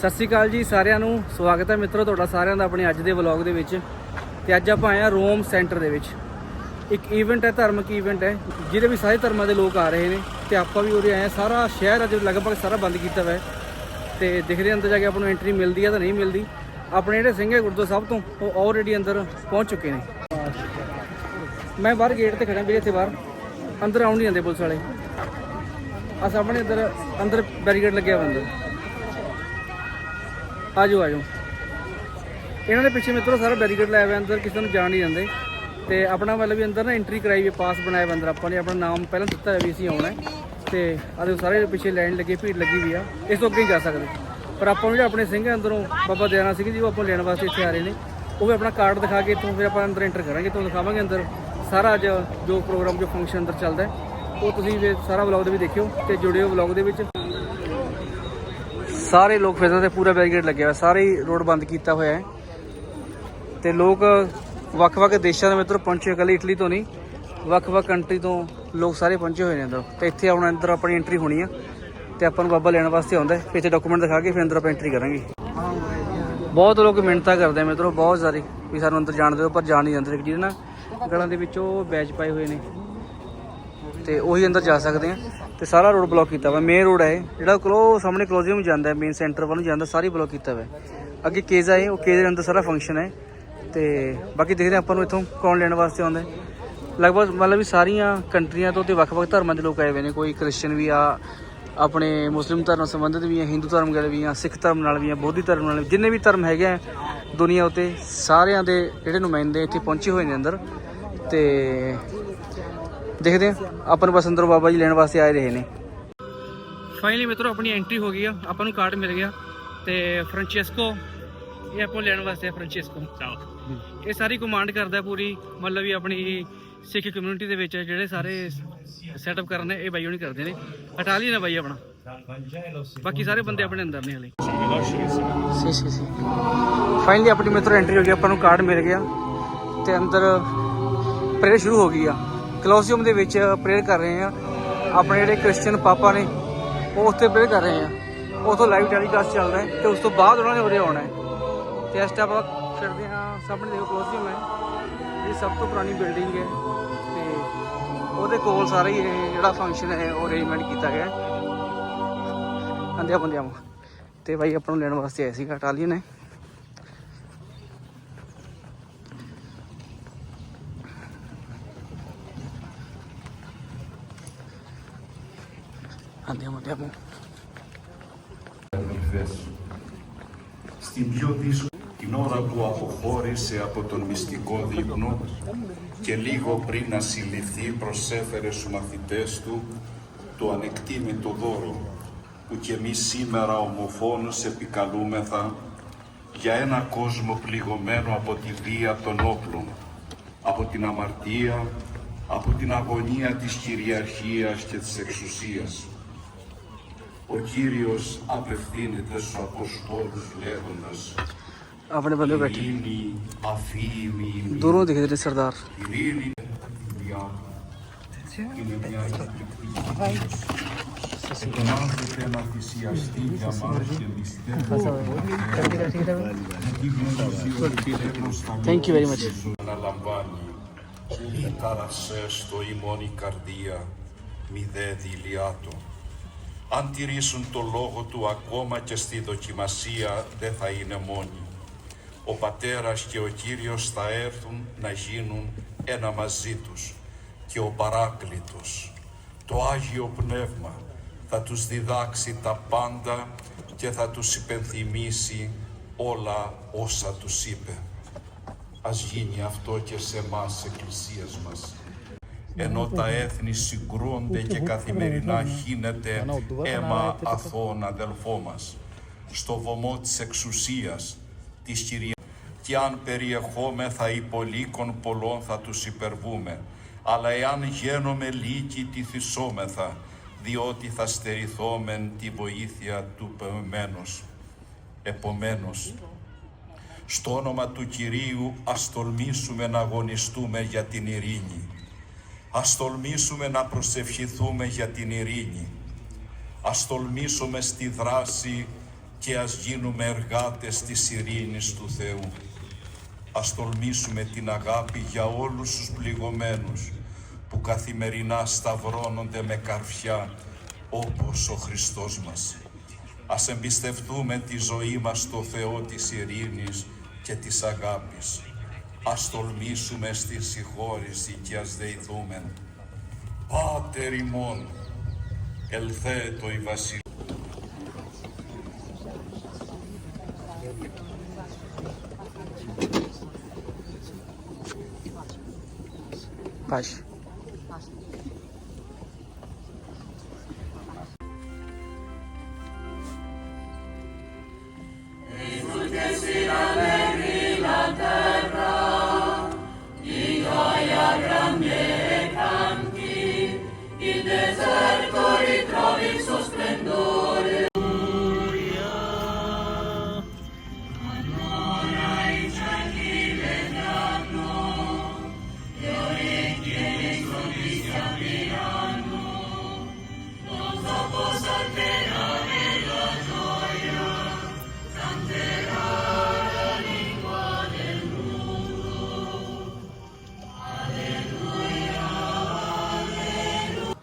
ਸਤਿ ਸ਼੍ਰੀ ਅਕਾਲ ਜੀ ਸਾਰਿਆਂ ਨੂੰ। ਸਵਾਗਤ ਹੈ ਮਿੱਤਰੋ ਤੁਹਾਡਾ ਸਾਰਿਆਂ ਦਾ ਆਪਣੇ ਅੱਜ ਦੇ ਵਲੌਗ ਦੇ ਵਿੱਚ। ਤੇ ਅੱਜ ਆਪਾਂ ਆਏ ਆ ਰੋਮ ਸੈਂਟਰ ਦੇ ਵਿੱਚ। ਇੱਕ ਇਵੈਂਟ ਹੈ, ਧਾਰਮਿਕ ਇਵੈਂਟ ਹੈ, ਜਿਹਦੇ ਵਿੱਚ ਸਾਰੇ ਧਰਮਾਂ ਦੇ ਲੋਕ ਆ ਰਹੇ ਨੇ। ਤੇ ਆਪਾਂ ਵੀ ਉਰੇ ਆਏ ਆ ਸਾਰਾ ਸ਼ਹਿਰ ਅੱਜ ਲਗਭਗ ਸਾਰਾ ਬੰਦ ਕੀਤਾ ਹੋਇਆ ਹੈ। ਤੇ ਦੇਖਦੇ ਅੰਦਰ ਜਾ ਕੇ ਆਪਾਂ ਨੂੰ ਐਂਟਰੀ ਮਿਲਦੀ ਹੈ ਤਾਂ ਨਹੀਂ ਮਿਲਦੀ। ਆਪਣੇ ਜਿਹੜੇ ਸਿੰਘ ਹੈ ਗੁਰਦੁਆਰਾ ਸਾਹਿਬ ਤੋਂ, ਉਹ ਆਲਰੇਡੀ ਅੰਦਰ ਪਹੁੰਚ ਚੁੱਕੇ ਨੇ। ਮੈਂ ਬਾਹਰ ਗੇਟ ਤੇ ਖੜਾ ਵੀਰੇ ਇੱਥੇ ਬਾਹਰ। ਅੰਦਰ ਆਉਣ ਨਹੀਂ ਜਾਂਦੇ ਪੁਲਿਸ ਵਾਲੇ। ਆ ਸਾਹਮਣੇ ਅੰਦਰ ਅੰਦਰ ਬੈਰੀਕੇਡ ਲੱਗਿਆ ਹੋਇਆ ਅੰਦਰ। ਆਜੋ ਆਜੋ। ਇਹਨਾਂ ਦੇ ਪਿੱਛੇ ਮਿੱਤਰੋ, ਸਾਰਾ ਬੈਰੀਕੇਡ ਲਾਇਆ ਹੋਇਆ ਅੰਦਰ, ਕਿਸੇ ਨੂੰ ਜਾਣ ਨਹੀਂ ਦਿੰਦੇ। ਤੇ ਆਪਣਾ ਮਤਲਬ ਵੀ ਅੰਦਰ ਨਾ ਐਂਟਰੀ ਕਰਾਈ ਵੀ ਪਾਸ ਬਣਾਇਆ ਹੋਇਆ ਅੰਦਰ ਆਪਾਂ ਨੇ। ਆਪਣਾ ਨਾਮ ਪਹਿਲਾਂ ਦਿੱਤਾ ਹੋਇਆ ਵੀ ਅਸੀਂ ਆਉਣਾ ਹੈ। ਤੇ ਆਦੇ ਸਾਰੇ ਪਿੱਛੇ ਲਾਈਨ ਲੱਗੀ, ਭੀੜ ਲੱਗੀ ਵੀ ਆ। ਇਸ ਤੋਂ ਅੱਗੇ ਹੀ ਜਾ ਸਕਦੇ। ਪਰ ਆਪਾਂ ਨੂੰ ਜਿਹੜੇ ਆਪਣੇ ਸਿੰਘ ਅੰਦਰੋਂ, ਬਾਬਾ ਦਿਆਨਾ ਸਿੰਘ ਜੀ, ਉਹ ਆਪਾਂ ਲੈਣ ਵਾਸਤੇ ਇੱਥੇ ਆ ਰਹੇ ਨੇ। ਉਹ ਵੀ ਆਪਣਾ ਕਾਰਡ ਦਿਖਾ ਕੇ ਇੱਥੋਂ ਫਿਰ ਆਪਾਂ ਅੰਦਰ ਐਂਟਰ ਕਰਾਂਗੇ, ਤੁਹਾਨੂੰ ਦਿਖਾਵਾਂਗੇ ਅੰਦਰ। ਸਾਰਾ ਅੱਜ ਜੋ ਪ੍ਰੋਗਰਾਮ ਜੋ ਫੰਕਸ਼ਨ ਅੰਦਰ ਚੱਲਦਾ ਉਹ ਤੁਸੀਂ ਵੀ ਸਾਰਾ ਵਲੌਗ ਦੇ ਵੀ ਦੇਖਿਓ ਤੇ ਜੁੜਿਓ ਵਲੌਗ ਦੇ ਵਿੱਚ। ਸਾਰੇ ਲੋਕ ਫਿਰਦੇ ਤੇ ਪੂਰਾ ਬੈਰੀਕੇਡ ਲੱਗਿਆ ਹੋਇਆ, ਸਾਰੇ ਹੀ ਰੋਡ ਬੰਦ ਕੀਤਾ ਹੋਇਆ ਹੈ। ਤੇ ਲੋਕ ਵੱਖ-ਵੱਖ ਦੇਸ਼ਾਂ ਦੇ ਮਿੱਤਰ ਪਹੁੰਚੇ, ਇਕੱਲੇ ਇਟਲੀ ਤੋਂ ਨਹੀਂ, ਵੱਖ-ਵੱਖ ਕੰਟਰੀ ਤੋਂ ਲੋਕ ਸਾਰੇ ਪਹੁੰਚੇ ਹੋਏ ਨੇ ਅੰਦਰ। ਤੇ ਇੱਥੇ ਆਉਣ ਅੰਦਰ ਆਪਣੀ ਐਂਟਰੀ ਹੋਣੀ ਆ, ਤੇ ਆਪਾਂ ਨੂੰ ਬਾਬਾ ਲੈਣ ਵਾਸਤੇ ਆਉਂਦਾ ਹੈ। ਇੱਥੇ ਡਾਕੂਮੈਂਟ ਦਿਖਾ ਕੇ ਫਿਰ ਅੰਦਰ ਆਪਾਂ ਐਂਟਰੀ ਕਰਾਂਗੇ। ਬਹੁਤ ਲੋਕ ਮਿਹਨਤਾਂ ਕਰਦੇ ਆ ਮਿੱਤਰੋ, ਬਹੁਤ ਸਾਰੇ ਵੀ ਸਾਨੂੰ ਅੰਦਰ ਜਾਣ ਦਿਓ, ਪਰ ਜਾਣ ਨਹੀਂ ਜਾਂਦੇ ਜਿਹੜੇ ਨਾ, ਗਲਾਂ ਦੇ ਵਿੱਚ ਉਹ ਬੈਚ ਪਾਏ ਹੋਏ ਨੇ। ਤੇ ਉਹੀ ਅੰਦਰ ਜਾ ਸਕਦੇ ਆ। ਤੇ ਸਾਰਾ ਰੋਡ ਬਲੌਕ ਕੀਤਾ ਹੋਇਆ ਮੇਨ ਰੋਡ ਹੈ ਇਹ, ਜਿਹੜਾ ਕਲੋ ਸਾਹਮਣੇ ਕਲੋਜ਼ੀਅਮ ਜਾਂਦਾ ਮੇਨ ਸੈਂਟਰ ਵੱਲ ਨੂੰ ਜਾਂਦਾ ਸਾਰੀ ਬਲੌਕ ਕੀਤਾ ਹੋਇਆ ਅੱਗੇ ਕੇਜ਼ਾ ਹੈ ਉਹ ਕੇਜ਼ ਦੇ ਅੰਦਰ ਸਾਰਾ ਫੰਕਸ਼ਨ ਹੈ। ਤੇ ਬਾਕੀ ਦੇਖਦੇ ਹਾਂ ਆਪਾਂ ਨੂੰ ਇੱਥੋਂ ਕੌਣ ਲੈਣ ਵਾਸਤੇ ਆਉਂਦਾ ਲਗਭਗ ਮਤਲਬ ਵੀ ਸਾਰੀਆਂ ਕੰਟਰੀਆਂ ਤੋਂ ਤੇ ਵੱਖ-ਵੱਖ ਧਰਮਾਂ ਦੇ ਲੋਕ ਆਏ ਹੋਏ ਨੇ। ਕੋਈ ਕ੍ਰਿਸਚੀਅਨ ਵੀ ਆ ਆਪਣੇ ਮੁਸਲਿਮ ਧਰਮ ਨਾਲ ਸੰਬੰਧਿਤ ਵੀ ਆ ਹਿੰਦੂ ਧਰਮ ਨਾਲ ਵੀ ਆ ਸਿੱਖ ਧਰਮ ਨਾਲ ਵੀ ਆ ਬੋਧੀ ਧਰਮ ਨਾਲ ਵੀ ਜਿੰਨੇ ਵੀ ਧਰਮ ਹੈਗੇ ਆ ਦੁਨੀਆ ਉਤੇ ਸਾਰਿਆਂ ਦੇ ਜਿਹੜੇ ਨੁਮਾਇੰਦੇ ਇੱਥੇ ਪਹੁੰਚੇ ਹੋਏ ਨੇ ਅੰਦਰ। ਤੇ ਦੇਖਦੇ ਆ ਆਪਾਂ ਨੂੰ ਬਸ ਅੰਦਰੋਂ ਬਾਬਾ ਜੀ ਲੈਣ ਵਾਸਤੇ ਆਏ ਰਹੇ ਨੇ। ਫਾਈਨਲੀ ਮਿੱਤਰੋ ਆਪਣੀ ਐਂਟਰੀ ਹੋ ਗਈ ਆ। ਆਪਾਂ ਨੂੰ ਕਾਰਡ ਮਿਲ ਗਿਆ। ਤੇ ਫ੍ਰਾਂਚੈਸਕੋ ਇਹ ਆਪਾਂ ਨੂੰ ਲੈਣ ਵਾਸਤੇ ਫ੍ਰਾਂਚੈਸਕੋ ਇਹ ਸਾਰੀ ਕਮਾਂਡ ਕਰਦਾ ਪੂਰੀ। ਮਤਲਬ ਵੀ ਆਪਣੀ ਸਿੱਖ ਕਮਿਊਨਿਟੀ ਦੇ ਵਿੱਚ ਜਿਹੜੇ ਸਾਰੇ ਸੈਟਅਪ ਕਰਨੇ ਇਹ ਬਾਈ ਹੋਣੀ ਕਰਦੇ ਨੇ। ਇਟਾਲੀਅਨ ਹੈ ਬਾਈ ਆਪਣਾ। ਬਾਕੀ ਸਾਰੇ ਬੰਦੇ ਆਪਣੇ ਅੰਦਰ ਨੇ ਹਲੇ। ਸੀ ਸੀ ਸੀ ਫਾਈਨਲੀ ਆਪਣੀ ਮਿੱਤਰੋ ਐਂਟਰੀ ਹੋ ਗਈ ਆਪਾਂ ਨੂੰ ਕਾਰਡ ਮਿਲ ਗਿਆ। ਤੇ ਅੰਦਰ ਪ੍ਰੇਅਰ ਸ਼ੁਰੂ ਹੋ ਗਈ ਆ। ਕਲੋਸੀਅਮ ਦੇ ਵਿੱਚ ਪ੍ਰੇਅਰ ਕਰ ਰਹੇ ਆ। ਆਪਣੇ ਜਿਹੜੇ ਕ੍ਰਿਸਚੀਅਨ ਪਾਪਾ ਨੇ, ਉਹ ਉੱਥੇ ਪ੍ਰੇਅਰ ਕਰ ਰਹੇ ਆ। ਉਥੋਂ ਲਾਈਵ ਟੈਲੀਕਾਸਟ ਚੱਲ ਰਿਹਾ ਤੇ ਉਸ ਤੋਂ ਬਾਅਦ ਉਹਨਾਂ ਨੇ ਉਰੇ ਆਉਣਾ ਹੈ। ਤੇ ਇਸ ਟਾਈਮ ਆਪਾਂ ਫਿਰਦੇ ਹਾਂ, ਸਾਹਮਣੇ ਦੇਖੋ ਕਲੋਸੀਅਮ ਹੈ। ਇਹ ਸਭ ਤੋਂ ਪੁਰਾਣੀ ਬਿਲਡਿੰਗ ਹੈ। ਤੇ ਉਹਦੇ ਕੋਲ ਸਾਰਾ ਹੀ ਜਿਹੜਾ ਫੰਕਸ਼ਨ ਹੈ, ਉਹ ਅਰੇਂਜਮੈਂਟ ਕੀਤਾ ਗਿਆ ਹੈ। ਅੰਦਿਆ ਬੰਦਿਆ ਤੇ ਬਾਈ ਆਪਾਂ ਨੂੰ ਲੈਣ ਵਾਸਤੇ ਆਏ ਸੀਗਾ ਇਟਾਲੀਅਨ ਹੈ Andiamo, andiamo. αδελφές. Στην πιο δύσκολη την ώρα που αποχώρησε από τον μυστικό δείπνο και λίγο πριν να συλληφθεί προσέφερε στους μαθητές του το ανεκτήμητο δώρο που κι εμείς σήμερα ομοφόνος επικαλούμεθα για ένα κόσμο πληγωμένο από τη βία των όπλων, από την αμαρτία, από την αγωνία της κυριαρχίας και της εξουσίας ο Κύριος απευθύνεται στους Αποστόλους λέγοντας Αφού παλιό παίκτη. Δωρούν τη χειρή Σερδάρ. Είναι μια ετοιμάζεται να θυσιαστεί για μας και. Αν τηρήσουν το λόγο του ακόμα και στη δοκιμασία δεν θα είναι μόνοι. Ο Πατέρας και ο Κύριος θα έρθουν να γίνουν ένα μαζί τους και ο Παράκλητος, το Άγιο Πνεύμα, θα τους διδάξει τα πάντα και θα τους υπενθυμίσει όλα όσα τους είπε. Ας γίνει αυτό και σε εμάς, εκκλησίες μας. Ενώ τα έθνη συγκρούονται και καθημερινά χύνεται αίμα αθώων αδελφό μας. Στο βωμό της εξουσίας, της κυρίας και αν περιεχόμεθα υπολείκων πολλών θα τους υπερβούμε, αλλά εάν γένομαι λύκη τη θυσόμεθα, διότι θα στερηθόμεν τη βοήθεια του πεμένος. Επομένως, στο όνομα του Κυρίου ας τολμήσουμε να αγωνιστούμε για την ειρήνη. Ας τολμήσουμε να προσευχηθούμε για την ειρήνη. Ας τολμήσουμε στη δράση και ας γίνουμε εργάτες της ειρήνης του Θεού. Ας τολμήσουμε την αγάπη για όλους τους πληγωμένους που καθημερινά σταυρώνονται με καρφιά όπως ο Χριστός μας. Ας εμπιστευτούμε τη ζωή μας στο Θεό της ειρήνης και της αγάπης. Ας τολμήσουμε στη συγχώρηση και ας δεηθούμε. Πάτερ ημών, ελθέτω η βασιλεία. Πάση.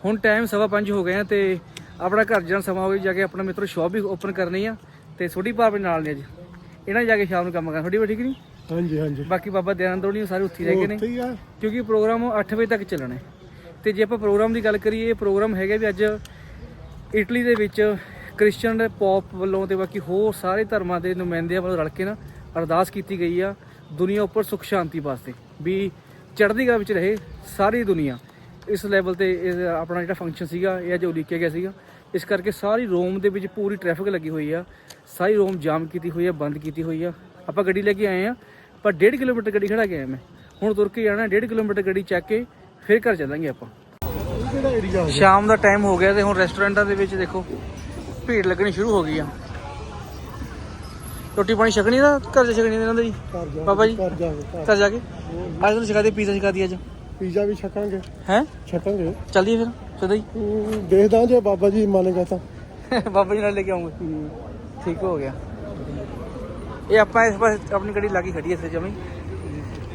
ਹੁਣ ਟਾਈਮ ਸਵਾ ਪੰਜ ਹੋ ਗਏ ਆ ਤੇ ਆਪਣਾ ਘਰ ਜਾਣ ਸਮਾਂ ਹੋ ਗਿਆ ਜਾ ਕੇ ਆਪਣਾ ਮਿੱਤਰੋ ਸ਼ਾਪ ਵੀ ਓਪਨ ਕਰਨੀ ਆ ਤੇ ਛੋਟੀ ਭਾਵੇਂ ਨਾਲ ਨੇ ਅੱਜ। ਇਹਨਾਂ ਨੇ ਜਾ ਕੇ ਸ਼ਾਮ ਨੂੰ ਕੰਮ ਕਰਨਾ। ਥੋੜੀ ਠੀਕ ਨਹੀਂ? ਹਾਂਜੀ ਹਾਂਜੀ। ਬਾਕੀ ਬਾਬਾ ਦਿਆਨੰਦ ਹੋਣੀ ਸਾਰੇ ਉੱਥੇ ਰਹਿ ਗਏ ਨੇ। ਕਿਉਂਕਿ ਪ੍ਰੋਗਰਾਮ 8 ਵਜੇ ਤੱਕ ਚੱਲਣਾ ਹੈ। ਤੇ ਜੇ ਆਪਾਂ ਪ੍ਰੋਗਰਾਮ ਦੀ ਗੱਲ ਕਰੀਏ ਇਹ ਪ੍ਰੋਗਰਾਮ ਹੈਗਾ ਵੀ ਅੱਜ ਇਟਲੀ ਦੇ ਵਿੱਚ ਕ੍ਰਿਸਚੀਅਨ ਪੌਪ ਵੱਲੋਂ ਤੇ ਬਾਕੀ ਹੋਰ ਸਾਰੇ ਧਰਮਾਂ ਦੇ ਨੁਮਾਇੰਦਿਆਂ ਵੱਲੋਂ ਰਲ ਕੇ ਨਾ ਅਰਦਾਸ ਕੀਤੀ ਗਈ ਆ ਦੁਨੀਆ ਉੱਪਰ ਸੁਖ ਸ਼ਾਂਤੀ ਵਾਸਤੇ। ਵੀ ਚੜ੍ਹਦੀ ਕਲਾ ਵਿੱਚ ਰਹੇ ਸਾਰੀ ਦੁਨੀਆ। ਇਸ ਲੈਵਲ ਤੇ ਇਹ ਆਪਣਾ ਜਿਹੜਾ ਫੰਕਸ਼ਨ ਸੀਗਾ ਇਹ ਅੱਜ ਉਲੀਕਿਆ ਗਿਆ ਸੀਗਾ। ਇਸ ਕਰਕੇ ਸਾਰੀ ਰੋਮ ਦੇ ਵਿੱਚ ਪੂਰੀ ਟ੍ਰੈਫਿਕ ਲੱਗੀ ਹੋਈ ਆ। ਸਾਰੀ ਰੋਮ ਜਾਮ ਕੀਤੀ ਹੋਈ ਆ ਬੰਦ ਕੀਤੀ ਹੋਈ ਆ। ਆਪਾਂ ਗੱਡੀ ਲੈ ਕੇ ਆਏ ਆ ਪਰ 1.5 ਕਿਲੋਮੀਟਰ ਗੱਡੀ ਖੜਾ ਕੇ ਆਇਆ ਮੈਂ। ਹੁਣ ਤੁਰ ਕੇ ਜਾਣਾ 1.5 ਕਿਲੋਮੀਟਰ ਗੱਡੀ ਚੱਕ ਕੇ ਫਿਰ ਘਰ ਚੱਲਾਂਗੇ ਆਪਾਂ। ਸ਼ਾਮ ਦਾ ਟਾਈਮ ਹੋ ਗਿਆ ਤੇ ਹੁਣ ਰੈਸਟੋਰੈਂਟਾਂ ਦੇ ਵਿੱਚ ਦੇਖੋ ਭੀੜ ਲੱਗਣੀ ਸ਼ੁਰੂ ਹੋ ਗਈ ਆ। ਰੋਟੀ ਪਾਣੀ ਛਕਣੀ ਨਾ ਘਰ ਜਾ ਛਕਣੀ ਇਹਨਾਂ ਦਾ ਜੀ? ਬਾਬਾ ਜੀ ਘਰ ਜਾ ਕੇ ਘਰ। ਘਰ ਜਾ ਕੇ? ਅੱਜ ਤੁਹਾਨੂੰ ਸਿਖਾ ਦੇ ਪੀਜ਼ਾ ਸਿਖਾ ਦੀ ਅੱਜ? ਪੀਜ਼ਾ ਵੀ ਛਕਾਂਗੇ। ਹੈ? ਛਕਾਂਗੇ। ਚੱਲੀਏ ਫਿਰ ਸਿੱਧਾ ਹੀ। ਹਮ, ਦੇਖਦਾ ਜੇ ਬਾਬਾ ਜੀ ਮੰਨੇਗਾ ਤਾਂ। ਬਾਬਾ ਜੀ ਨਾਲ ਲੈ ਕੇ ਆਉਂਗੇ। ਹਮ, ਠੀਕ ਹੋ ਗਿਆ। ਇਹ ਆਪਾਂ ਇਸ ਪਾਸੇ ਆਪਣੀ ਗੱਡੀ ਲਾ ਕੇ ਖੜੀ ਐ ਇੱਥੇ ਜਮੀ।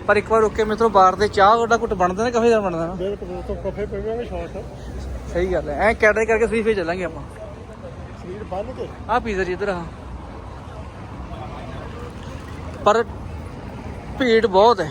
ਪਰ ਇੱਕ ਵਾਰ ਰੁਕ ਕੇ ਮਿੱਤਰੋ ਬਾਹਰ ਦੇ ਚਾਹ ਉਹਦਾ ਕੁੱਟ ਬਣਦਾ ਨਾ ਕਾਫੇ ਦਾ ਬਣਦਾ ਨਾ। ਬਿਲਕੁਲ ਉਹ ਤੋਂ ਕਫੇ ਪੀਵਾਂਗੇ ਸ਼ਾਰਟ ਸਹੀ ਗੱਲ ਹੈ। ਐ ਕੈਟਰਿੰਗ ਕਰਕੇ ਸਹੀ ਫੇਰ ਚੱਲਾਂਗੇ ਆਪਾਂ। ਸਰੀਰ ਬੰਨ ਕੇ? ਆ ਪੀਜ਼ਾ ਜੀ ਇੱਧਰ ਆ। ਪਰ ਭੀੜ ਬਹੁਤ ਹੈ।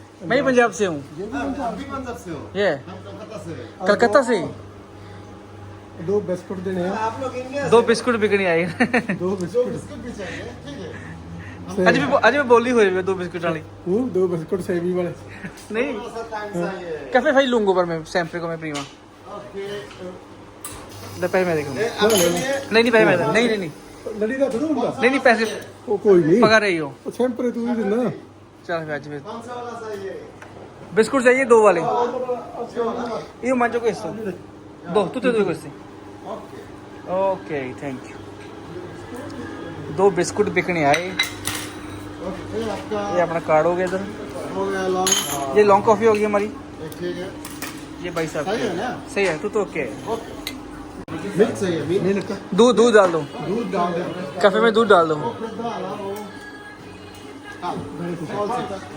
मैं ही पंजाब से हूँ आप आप भी पंजाब से हो ये हम कोलकाता से हैं। कलकत्ता से ਦੋ ਬਿਸਕੁਟ ਦੇਣੇ ਆ आप लोग इंडिया दो बिस्कुट बिकने आए ਦੋ दो ਬਿਸਕੁਟ बिस्कुट भी चाहिए ठीक है ਅੱਜ ਵੀ ਅੱਜ ਵੀ ਬੋਲੀ ਹੋਈ ਹੈ ਦੋ ਬਿਸਕੁਟ ਵਾਲੀ ਹੂੰ ਦੋ ਬਿਸਕੁਟ ਸੇਵੀ ਵਾਲੇ नहीं थोड़ा सा टाइम चाहिए कैफे फाइल लूंगा पर मैं सैम्पल को मैं प्रीमा ओके ले पैसे मैं देखूंगा ए, आपके लिए नहीं नहीं पैसे मैं नहीं नहीं नहीं ਲੜੀ ਦਾ ਥੋੜਾ ਹੁੰਦਾ नहीं नहीं पैसे ਉਹ ਕੋਈ ਨਹੀਂ पका रही हो ਉਹ ਸੈਂਪਰੇ ਤੂੰ ਹੀ ਦਿੰਦਾ चल वेज अच्छा बिस्कुट चाहिए दो वाले। ये मान चुके हिस्सा दो। तू तो दो ओके थैंक यू दो बिस्कुट बिकने आए। ये अपना कार्ड हो गया इधर। ये लॉन्ग कॉफ़ी होगी हमारी। ये भाई साहब सही है तू तो ओके है। दूध दूध डाल दो। दूध डाल दो। कफे में दूध डाल दो। फिर डाला वो हाँ कौन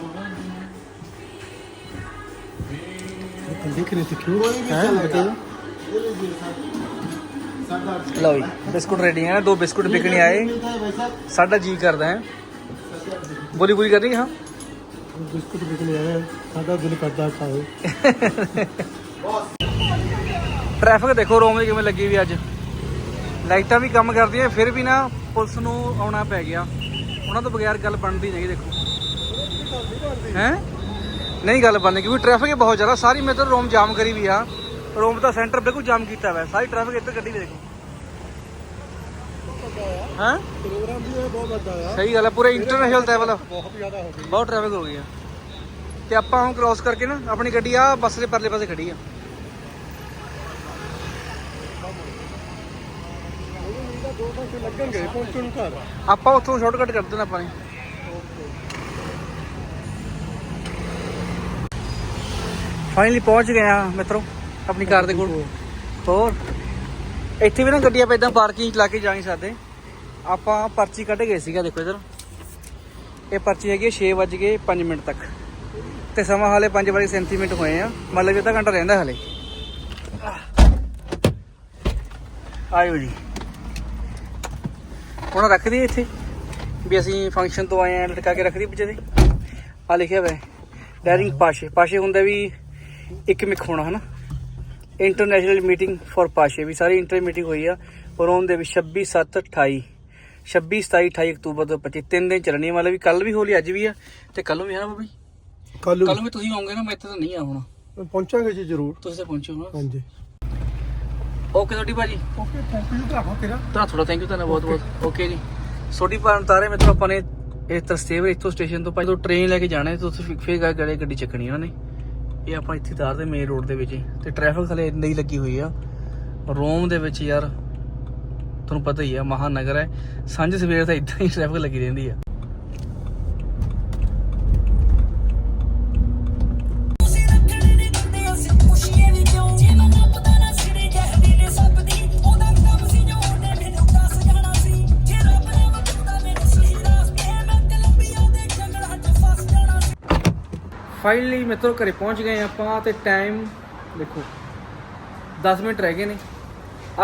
सी ਦੇਖ ਰਹੇ ਸੀ ਕਿਉਂ कोई भी ਹੈ चलेगा ਬਤਾਓ ये लीजिए सर सरदार जी लो जी बिस्कुट रेडी है दो बिस्कुट बिकने आए मिलता है भाई साहब साडा जी करदा है बोली बोली करनी हाँ ਬਿਸਕੁਟ ਵਿਕਣੇ ਆਏ ਸਾਡਾ ਦਿਲ ਕਰਦਾ ਖਾਓ ਟ੍ਰੈਫਿਕ ਦੇਖੋ ਰੋਮ ਦੀ ਕਿਵੇਂ ਲੱਗੀ ਵੀ ਅੱਜ ਲਾਈਟਾਂ ਵੀ ਕੰਮ ਕਰਦੀਆਂ ਫਿਰ ਵੀ ਨਾ ਪੁਲਿਸ ਨੂੰ ਆਉਣਾ ਪੈ ਗਿਆ ਉਹਨਾਂ ਤੋਂ ਬਗੈਰ ਗੱਲ ਬਣਦੀ ਨਹੀਂ ਦੇਖੋ। ਹੈ? ਨਹੀਂ ਗੱਲ ਬਣਨੀ ਕਿਉਂਕਿ ਟ੍ਰੈਫਿਕ ਬਹੁਤ ਜ਼ਿਆਦਾ ਸਾਰੀ ਮੇਤਰ ਰੋਮ ਜਾਮ ਕਰੀ ਵੀ ਆ। ਰੋਮ ਦਾ ਸੈਂਟਰ ਬਿਲਕੁਲ ਜਾਮ ਕੀਤਾ ਹੋਇਆ ਸਾਰੀ ਟ੍ਰੈਫਿਕ ਇੱਧਰ ਗੱਡੀ ਵੀ ਦੇਖੋ। ਹਾਂ? ਪ੍ਰੋਗਰਾਮ ਵੀ ਇਹ ਬਹੁਤ ਵੱਡਾ ਆ। ਸਹੀ ਗੱਲ ਹੈ ਪੂਰਾ ਇੰਟਰਨੈਸ਼ਨਲ ਲੈਵਲ ਬਹੁਤ ਜ਼ਿਆਦਾ ਹੋ ਗਈ। ਬਹੁਤ ਟ੍ਰੈਫਿਕ ਹੋ ਗਈ ਆ। ਤੇ ਆਪਾਂ ਹੁਣ ਕ੍ਰਾਸ ਕਰਕੇ ਨਾ ਆਪਣੀ ਗੱਡੀ ਆ ਬੱਸ ਦੇ ਪਰਲੇ ਪਾਸੇ ਖੜੀ ਆ। ਦੋ ਘੰਟੇ ਲੱਗਣਗੇ ਪਹੁੰਚਣ ਨੂੰ ਘਰ ਆਪਾਂ ਉੱਥੋਂ ਸ਼ਾਰਟਕਟ ਕਰ ਦੇਣਾ ਆਪਾਂ ਨੇ ਫਾਈਨਲੀ ਪਹੁੰਚ ਗਏ ਆ ਮਿੱਤਰੋ, ਆਪਣੀ ਕਾਰ ਦੇ ਕੋਲ। ਹੋਰ? ਇੱਥੇ ਵੀ ਨਾ ਗੱਡੀਆਂ ਆਪਾਂ ਇਦਾਂ ਪਾਰਕਿੰਗ ਚ ਲਾ ਕੇ ਜਾ ਨਹੀਂ ਸਕਦੇ। ਆਪਾਂ ਪਰਚੀ ਕੱਢ ਗਏ ਸੀਗਾ, ਦੇਖੋ ਇਧਰ। ਇਹ ਪਰਚੀ ਹੈਗੀ 6 ਵਜ ਕੇ 5 ਮਿੰਟ ਤੱਕ। ਤੇ ਸਮਾਂ ਹਾਲੇ 5 ਵਜੇ 37 ਮਿੰਟ ਹੋਏ ਆ। ਮਤਲਬ ਅੱਧਾ ਘੰਟਾ ਰਹਿੰਦਾ ਹਾਲੇ। ਆਇਓ ਜੀ। ਹੁਣ ਰੱਖ ਦਈਏ ਇੱਥੇ ਵੀ ਅਸੀਂ ਫੰਕਸ਼ਨ ਤੋਂ ਆਏ ਆ ਲਟਕਾ ਕੇ ਰੱਖ ਦਈਏ ਪਿੱਛੇ ਦੇ। ਆ ਲਿਖਿਆ ਹੋਇਆ ਡੈਰਿੰਗ ਪਾਸ਼ੇ। ਪਾਸ਼ੇ ਹੁੰਦਾ ਵੀ ਇੱਕ ਮਿਕ ਹੋਣਾ ਹਨਾ? ਇੰਟਰਨੈਸ਼ਨਲ ਮੀਟਿੰਗ ਫॉर ਪਾਸ਼ੇ। ਵੀ ਸਾਰੀ ਇੰਟਰ ਮੀਟਿੰਗ ਹੋਈ ਆ ਰੋਮ ਦੇ ਵਿੱਚ 26 7 28 26 27 28 ਅਕਤੂਬਰ ਤੋਂ 25 ਤਿੰਨ ਦਿਨ ਚੱਲਣੀ ਆ। ਮਤਲਬ ਵੀ ਕੱਲ ਵੀ ਹੋਲੀ ਅੱਜ ਵੀ ਆ ਤੇ ਕੱਲ ਨੂੰ ਵੀ ਹੈ ਨਾ ਬਾਬੀ? ਕੱਲ ਕੱਲ ਨੂੰ ਵੀ ਤੁਸੀਂ ਆਉਂਗੇ ਨਾ ਮੈਂ ਇੱਥੇ ਤਾਂ ਨਹੀਂ ਆ ਹੁਣ। ਪਹੁੰਚਾਂਗੇ ਜੀ ਜ਼ਰੂਰ। ਤੁਸੀਂ ਤਾਂ ਪਹੁੰਚੋ ਹਾਂਜੀ। ਓਕੇ ਤੁਹਾਡੀ ਭਾਜੀ। ਓਕੇ ਥੈਂਕ ਯੂ ਤੁਹਾਨੂੰ ਤੇਰਾ। ਤਾਂ ਥੋੜਾ ਥੈਂਕ ਯੂ ਤੁਹਾਨੂੰ ਬਹੁਤ ਬਹੁਤ। ਓਕੇ ਜੀ। ਸੋਡੀ ਪਾਣ ਤਾਰੇ ਮਿੱਤਰੋ ਆਪਾਂ ਨੇ ਇਹ ਤਰਸਤੇਵ ਇੱਥੋਂ ਸਟੇਸ਼ਨ ਤੋਂ ਪਹਿਲਾਂ ਤੋਂ ਟ੍ਰੇਨ ਲੈ ਕੇ ਜਾਣਾ ਹੈ ਤੇ ਉੱਥੇ ਫਿਰ- ਗੜੇ ਗੱਡੀ ਚੱਕਣੀ ਉਹਨਾਂ ਨੇ। ਇਹ ਆਪਾਂ ਇੱਥੇ ਤਾਰਦੇ ਮੇਨ ਰੋਡ ਦੇ ਵਿੱਚ। ਤੇ ਟ੍ਰੈਫਿਕ ਥਲੇ ਇੰਨੀ ਲੱਗੀ ਹੋਈ ਆ। ਰੋਮ ਦੇ ਵਿੱਚ ਯਾਰ ਤੁਹਾਨੂੰ ਪਤਾ ਹੀ ਆ ਮਹਾਨਗਰ ਹੈ। ਸਾਂਝ ਸਵੇਰ ਤਾਂ ਇਦਾਂ ਹੀ ਟ੍ਰੈਫਿਕ ਲੱਗੀ ਰਹਿੰਦੀ ਆ। ਫਾਈਨਲੀ ਮਿੱਤਰੋ ਘਰੇ ਪਹੁੰਚ ਗਏ ਆਪਾਂ ਤੇ ਟਾਈਮ ਦੇਖੋ 10 ਮਿੰਟ ਰਹਿ ਗਏ ਨੇ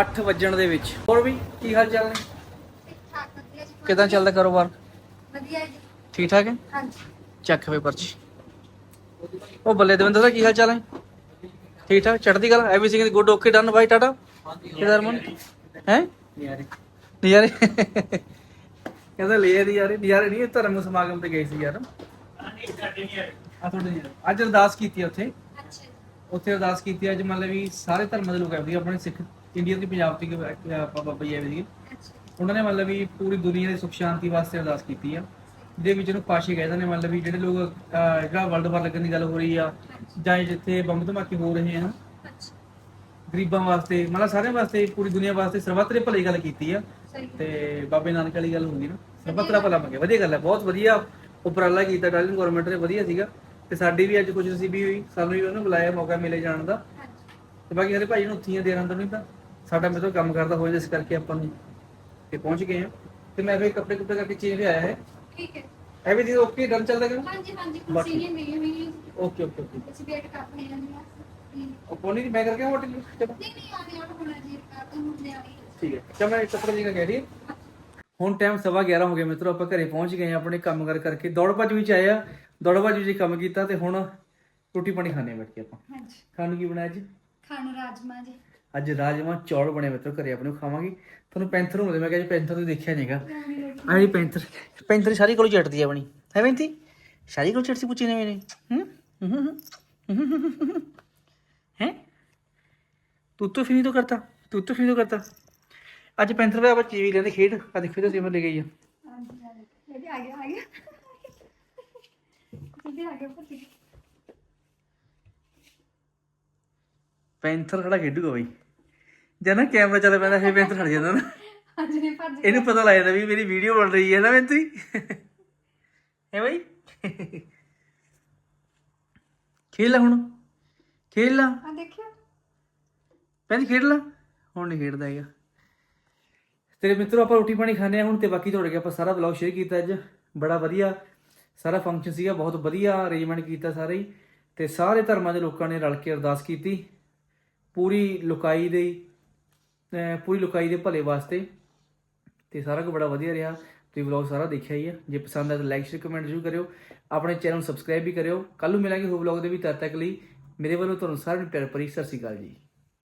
8 ਵੱਜਣ ਦੇ ਵਿੱਚ। ਹੋਰ ਵੀ ਕੀ ਹਾਲ ਚਾਲ ਨੇ? ਠਾਕ ਵਧੀਆ ਜੀ ਕਿਦਾਂ ਚੱਲਦਾ ਕਾਰੋਬਾਰ? ਵਧੀਆ ਜੀ। ਠੀਕ ਠਾਕ ਹੈ? ਹਾਂਜੀ। ਚੱਕ ਵੇ ਪਰਚੀ। ਉਹ ਬੱਲੇ ਦਵਿੰਦਰ ਦਾ ਕੀ ਹਾਲ ਚਾਲ ਹੈ? ਠੀਕ ਠਾਕ ਚੜਦੀ ਗੱਲ everything good okay done bye tata ਕਿਦਾਰ ਮਨ ਹੈ? ਨਜ਼ਾਰੇ ਨਜ਼ਾਰੇ ਕਹਿੰਦਾ ਲੈ ਦੀ ਯਾਰ ਨਜ਼ਾਰੇ ਨਹੀਂ ਇਹ ਧਰਮ ਸਮਾਗਮ ਤੇ ਗਏ ਸੀ ਯਾਰ। ਆ ਤੁਹਾਡੇ। ਅੱਜ ਅਰਦਾਸ ਕੀਤੀ ਆ ਉੱਥੇ? ਅੱਛਾ। ਉੱਥੇ ਅਰਦਾਸ ਕੀਤੀ ਅੱਜ ਮਤਲਬ ਵੀ ਸਾਰੇ ਧਰਮਾਂ ਦੇ ਲੋਕ ਆਏ ਆਪਣੇ ਸਿੱਖ ਇੰਡੀਆ ਦੀ ਪੰਜਾਬ ਦੀ ਬਾਬਾ ਜੀ ਆਏ ਸੀ ਅੱਛਾ ਉਹਨਾਂ ਨੇ ਮਤਲਬ ਵੀ ਪੂਰੀ ਦੁਨੀਆ ਦੀ ਸੁਖ ਸ਼ਾਂਤੀ ਵਾਸਤੇ ਅਰਦਾਸ ਕੀਤੀ ਆ। ਜਿਹਦੇ ਵਿੱਚ ਉਹਨੂੰ ਪਾਸ਼ੇ ਕਹਿੰਦੇ ਨੇ ਮਤਲਬ ਵੀ ਜਿਹੜੇ ਲੋਕ ਅਹ, ਜਿਹੜਾ ਵਰਲਡ ਵਾਰ ਲੱਗਣ ਦੀ ਗੱਲ ਹੋ ਰਹੀ ਆ ਜਾਂ ਜਿੱਥੇ ਬੰਬ ਧਮਾਕੇ ਹੋ ਰਹੇ ਆ। ਅੱਛਾ। ਗਰੀਬਾਂ ਵਾਸਤੇ ਮਤਲਬ ਸਾਰਿਆਂ ਵਾਸਤੇ ਪੂਰੀ ਦੁਨੀਆ ਵਾਸਤੇ ਸਰਬੱਤ ਦੇ ਭਲੇ ਗੱਲ ਕੀਤੀ ਆ। ਸਹੀ ਤੇ ਬਾਬੇ ਨਾਨਕ ਵਾਲੀ ਗੱਲ ਹੁੰਦੀ ਨਾ। ਸਰਬੱਤ ਦਾ ਭਲਾ ਮੰਗਿਆ ਵਧੀਆ ਗੱਲ ਹੈ ਬਹੁਤ ਵਧੀਆ ਉਪਰਾਲਾ ਕੀਤਾ। ਡਾਲਿੰਗ ਗਵਰਨਮੈਂਟ ਨੇ ਵਧੀਆ ਸੀਗਾ। ਤੇ ਸਾਡੀ ਵੀ ਅੱਜ ਕੁਝ ਨਸੀਬੀ ਹੋਈ ਸਾਨੂੰ ਵੀ ਉਹਨੂੰ ਬੁਲਾਇਆ ਮੌਕਾ ਮਿਲੇ ਜਾਣ ਦਾ। ਤੇ ਬਾਕੀ ਹਰੇ ਭਾਈ ਨੂੰ ਉੱਥੀਆਂ ਦੇਰਾਂ ਤੋਂ ਨਹੀਂ ਤਾਂ ਸਾਡਾ ਮੇਰੇ ਤੋਂ ਕੰਮ ਕਰਦਾ ਹੋਇਆ ਜਿਸ ਕਰਕੇ ਆਪਾਂ ਨੂੰ ਤੇ ਪਹੁੰਚ ਗਏ ਆ ਤੇ ਮੈਂ ਵੀ ਕੱਪੜੇ ਕੁੱਪੜੇ ਕਰਕੇ ਚੇਂਜ ਵੀ ਆਇਆ ਹੈ। ਠੀਕ ਹੈ। ਐਵਰੀਥਿੰਗ ਓਕੇ ਡਨ ਚੱਲਦਾ ਕਿ ਹਾਂਜੀ ਹਾਂਜੀ ਕੁਰਸੀ ਮਿਲੀ ਹੋਈ ਓਕੇ ਓਕੇ ਓਕੇ। ਵੇਟ ਕਰ ਰਹੇ ਹਾਂ ਜੀ। ਨਹੀਂ ਉਹ ਪੋਨੀ ਦੀ ਮੈਂ ਕਰਕੇ ਹੋਟਲ ਨਹੀਂ ਆ ਰਿਹਾ ਹੁਣ ਜੀ ਤੋਂ ਹੁੰਦੇ ਆ ਠੀਕ ਹੈ। ਚਲ ਮੈਂ ਕੱਪੜੇ ਜੀ ਕਹਿ ਰਹੀ ਹੁਣ ਟਾਈਮ ਸਵਾ 11 ਹੋ ਗਿਆ ਮਿੱਤਰੋ ਆਪਾਂ ਘਰੇ ਪਹੁੰਚ ਗਏ ਆ ਆਪਣੇ ਕੰਮ ਕਰ ਕਰਕੇ। ਦੌੜ ਭੱਜ ਵਿੱਚ ਆਏ ਆ। ਦੌੜ ਭੱਜ ਵਿੱਚ ਕੰਮ ਕੀਤਾ ਤੇ ਹੁਣ ਰੋਟੀ ਪਾਣੀ ਖਾਣੇ ਬੈਠ ਕੇ ਆਪਾਂ। ਹਾਂਜੀ। ਖਾਣ ਨੂੰ ਕੀ ਬਣਾਇਆ ਅੱਜ? ਖਾਣ ਰਾਜਮਾ ਜੀ। ਅੱਜ ਰਾਜਮਾ ਚੌਲ ਬਣੇ ਮਿੱਤਰੋ ਘਰੇ ਆਪਣੇ ਨੂੰ ਖਾਵਾਂਗੇ। ਤੁਹਾਨੂੰ ਪੈਂਥਰ ਮਿਲੇ ਮੈਂ ਕਿਹਾ ਜੀ ਪੈਂਥਰ ਤੁਸੀਂ ਦੇਖਿਆ ਨਹੀਂਗਾ ਆਹ ਜੀ ਪੈਂਥਰ। ਪੈਂਥਰ ਸਾਰੀ ਕੋਲ ਚੜਦੀ ਆ ਬਣੀ ਹੈ ਬੈਂਤੀ ਸਾਰੀ ਕੋਲ ਚੜਦੀ ਪੁੱਛੀ ਨੇ ਮੇਰੇ। ਹੂੰ? ਹੈ ਤੂੰ ਤਾਂ ਫਿਨੀ ਤੋਂ ਕਰਤਾ। ਤੂੰ ਤਾਂ ਫਿਨੀ ਤੋਂ ਕਰਤਾ। ਅੱਜ ਪੈਂਥਰ ਵੇ ਬੱਚੀ ਵੀ ਲੈਂਦੇ ਖੇਡ। ਆ ਦੇਖੋ ਤੇ ਸਿਮਰ ਲੈ ਗਈ ਆ। ਹਾਂਜੀ ਆ ਗਿਆ ਆ ਗਿਆ। ਆ ਗਿਆ ਪਤੀ ਪੈਂਥਰ ਖੜਾ ਖੇਡੂਗਾ ਬਈ। ਜਦ ਨਾ ਕੈਮਰਾ ਚੱਲ ਪੈਂਦਾ ਫੇਰ ਪੈਂਥਰ ਖੜ ਜਾਂਦਾ ਨਾ। ਅੱਜ ਨੇ ਭੱਜ ਇਹਨੂੰ ਪਤਾ ਲੱਗ ਜਾਂਦਾ ਵੀ ਮੇਰੀ ਵੀਡੀਓ ਬਣ ਰਹੀ ਹੈ ਨਾ ਪੈਂਥਰੀ ਹੈ ਬਈ। ਖੇਲ ਲੈ ਹੁਣ। ਖੇਲ ਲਾ। ਆ ਦੇਖਿਓ। ਪੈਂਦੀ ਖੇਡ ਲਾ। ਹੁਣ ਨਹੀਂ ਖੇਡਦਾ ਹੈਗਾ। ਤੇਰੇ ਮਿੱਤਰੋ ਆਪਾਂ ਰੋਟੀ ਪਾਣੀ ਖਾਣੇ ਆ ਹੁਣ ਤੇ ਬਾਕੀ ਤੁਹਾਡੇ ਕੇ ਆਪਾਂ ਸਾਰਾ ਵਲੌਗ ਸ਼ੇਅਰ ਕੀਤਾ ਅੱਜ। ਬੜਾ ਵਧੀਆ। ਸਾਰਾ ਫੰਕਸ਼ਨ ਸੀਗਾ, ਬਹੁਤ ਵਧੀਆ ਅਰੇਂਜਮੈਂਟ ਕੀਤਾ ਸਾਰੇ ਹੀ। ਤੇ ਸਾਰੇ ਧਰਮਾਂ ਦੇ ਲੋਕਾਂ ਨੇ ਰਲ ਕੇ ਅਰਦਾਸ ਕੀਤੀ। ਪੂਰੀ ਲੁਕਾਈ ਦੇ ਪੂਰੀ ਲੁਕਾਈ ਦੇ ਭਲੇ ਵਾਸਤੇ। ਤੇ ਸਾਰਾ ਕੁ ਬੜਾ ਵਧੀਆ ਰਿਹਾ। ਤੁਸੀਂ ਵਲੌਗ ਸਾਰਾ ਦੇਖਿਆ ਹੀ ਹੈ ਜੇ ਪਸੰਦ ਆਇਆ ਤਾਂ ਲਾਈਕ ਸ਼ੇਅਰ ਕਮੈਂਟ ਜ਼ਰੂਰ ਕਰਿਓ। ਆਪਣੇ ਚੈਨਲ ਨੂੰ ਸਬਸਕ੍ਰਾਈਬ ਵੀ ਕਰਿਓ। ਕੱਲ ਨੂੰ ਮਿਲਾਂਗੇ ਹੋਰ ਵਲੌਗ ਦੇ ਵੀ ਤਦ ਤੱਕ ਲਈ। ਮੇਰੇ ਵੱਲੋਂ ਤੁਹਾਨੂੰ ਸਾਰਿਆਂ ਨੂੰ ਪਿਆਰ ਭਰੀ ਸਤਿ ਸ਼੍ਰੀ ਅਕਾਲ ਜੀ।